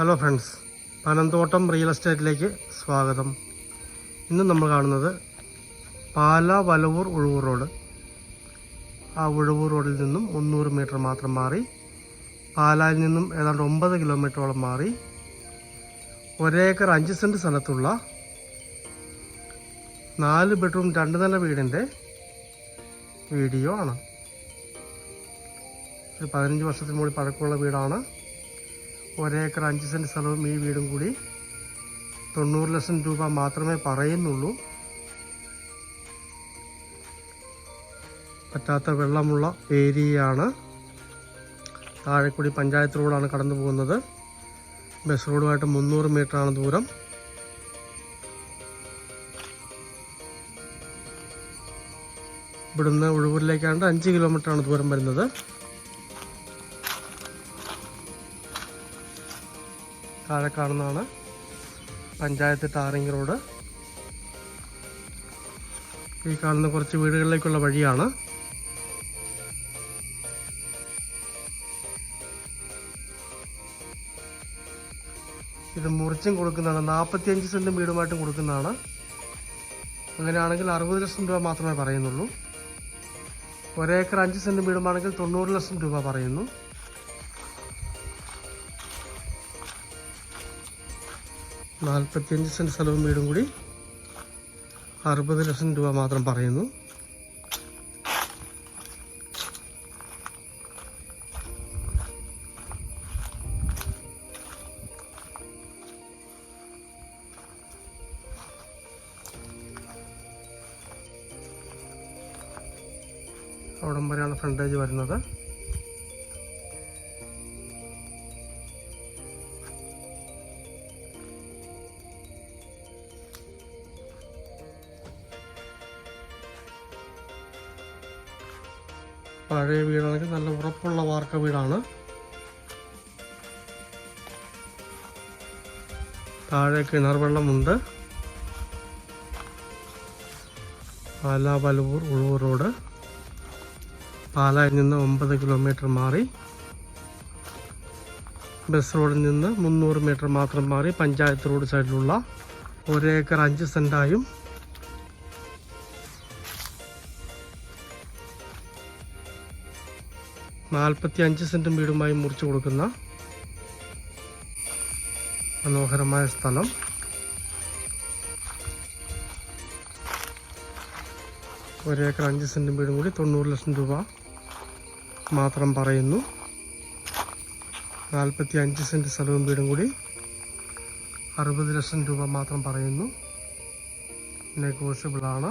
Hello friends Panamthottam real എസ്റ്റേറ്റിലേക്ക് സ്വാഗതം. ഇന്ന് നമ്മൾ കാണുന്നത് പാല വലവൂർ ഉഴവൂർ റോഡ്. ആ ഉഴവൂർ റോഡിൽ നിന്നും മുന്നൂറ് മീറ്റർ മാത്രം മാറി പാലായിൽ നിന്നും ഏതാണ്ട് ഒമ്പത് കിലോമീറ്ററോളം മാറി ഒരേക്കർ അഞ്ച് സെന്റ് സ്ഥലത്തുള്ള നാല് ബെഡ്റൂം രണ്ട് നില വീടിന്റെ വീഡിയോ ആണ്. ഒരു പതിനഞ്ച് വർഷത്തിന് മുകളിൽ പഴക്കമുള്ള വീടാണ്. ഒരേക്കർ അഞ്ച് സെന്റ് സ്ഥലവും ഈ വീടും കൂടി തൊണ്ണൂറ് ലക്ഷം രൂപ മാത്രമേ പറയുന്നുള്ളൂ. പറ്റാത്ത വെള്ളമുള്ള ഏരിയയാണ്. താഴെക്കുടി പഞ്ചായത്ത് റോഡാണ് കടന്നു പോകുന്നത്. ബസ് റോഡുമായിട്ട് മുന്നൂറ് ആണ് ദൂരം. ഇവിടുന്ന് ഉഴവൂരിലേക്കാണ്ട് അഞ്ച് കിലോമീറ്ററാണ് ദൂരം വരുന്നത്. താഴെ കാണുന്നതാണ് പഞ്ചായത്ത് ടാറിങ് റോഡ്. ഈ കാണുന്ന കുറച്ച് വീടുകളിലേക്കുള്ള വഴിയാണ്. ഇത് മുറിച്ചും കൊടുക്കുന്നതാണ്. നാൽപ്പത്തിയഞ്ച് സെന്റും വീടുമായിട്ടും കൊടുക്കുന്നതാണ്. അങ്ങനെയാണെങ്കിൽ അറുപത് ലക്ഷം രൂപ മാത്രമേ പറയുന്നുള്ളൂ. ഒരേക്കർ അഞ്ച് സെന്റും വീടുമാണെങ്കിൽ തൊണ്ണൂറ് ലക്ഷം രൂപ പറയുന്നു. നാൽപ്പത്തിയഞ്ച് സെന്റ് സ്ഥലവും വീടും കൂടി അറുപത് ലക്ഷം രൂപ മാത്രം പറയുന്നു. അവിടം വരെയാണ് ഫ്രണ്ടേജ് വരുന്നത്. പഴയ വീടാണെങ്കിൽ നല്ല ഉറപ്പുള്ള വാർക്ക വീടാണ്. താഴെ കിണർ വെള്ളമുണ്ട് പാലാ വലവൂർ ഉഴവൂർ റോഡ്. പാലായിൽ നിന്ന് ഒമ്പത് കിലോമീറ്റർ മാറി. ബസ് റോഡിൽ നിന്ന് മുന്നൂറ് മീറ്റർ മാത്രം മാറി പഞ്ചായത്ത് റോഡ് സൈഡിലുള്ള ഒരേക്കർ അഞ്ച് സെന്റായും നാൽപ്പത്തി അഞ്ച് സെന്റും വീടുമായി മുറിച്ചു കൊടുക്കുന്ന മനോഹരമായ സ്ഥലം. ഒരേക്കർ അഞ്ച് സെന്റും വീടും കൂടി തൊണ്ണൂറ് ലക്ഷം രൂപ മാത്രം പറയുന്നു. നാൽപ്പത്തി അഞ്ച് സെന്റ് സ്ഥലവും വീടും കൂടി അറുപത് ലക്ഷം രൂപ മാത്രം പറയുന്നു. നെഗോഷ്യബിളാണ്